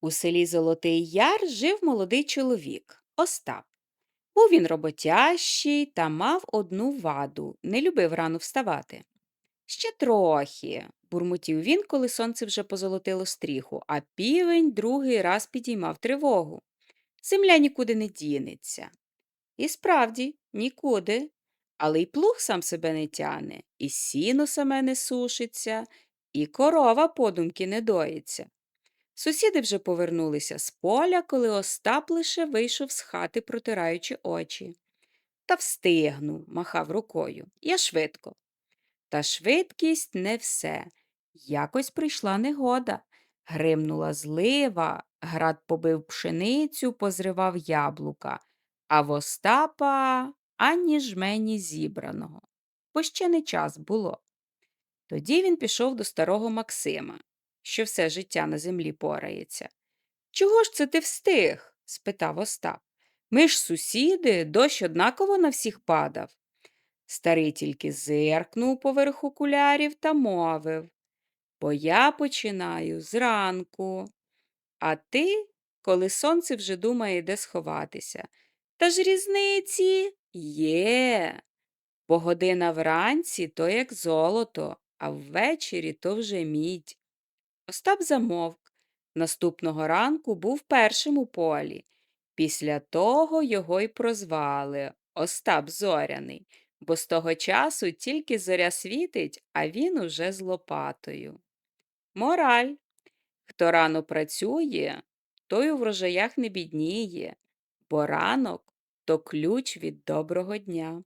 У селі Золотий Яр жив молодий чоловік Остап. Був він роботящий та мав одну ваду не любив рано вставати. Ще трохи, бурмотів він, коли сонце вже позолотило стріху, а півень другий раз підіймав тривогу. Земля нікуди не дінеться. І справді, нікуди. Але й плуг сам себе не тяне, і сіно саме не сушиться, і корова подумки не доїться. Сусіди вже повернулися з поля, коли Остап лише вийшов з хати, протираючи очі. Та встигну, махав рукою. Я швидко. Та швидкість не все. Якось прийшла негода. Гримнула злива, град побив пшеницю, позривав яблука, а в Остапа ані жмені зібраного, бо ще не час було. Тоді він пішов до старого Максима, що все життя на землі порається. Чого ж це ти встиг? спитав Остап. Ми ж сусіди, дощ однаково на всіх падав. Старий тільки зиркнув поверх окулярів та мовив Бо я починаю зранку, а ти, коли сонце вже думає, де сховатися. Та ж різниці є. Бо година вранці то як золото, а ввечері то вже мідь. Остап замовк. Наступного ранку був першим у полі. Після того його й прозвали Остап Зоряний, бо з того часу тільки зоря світить, а він уже з лопатою. Мораль. Хто рано працює, той у врожаях не бідніє, бо ранок то ключ від доброго дня.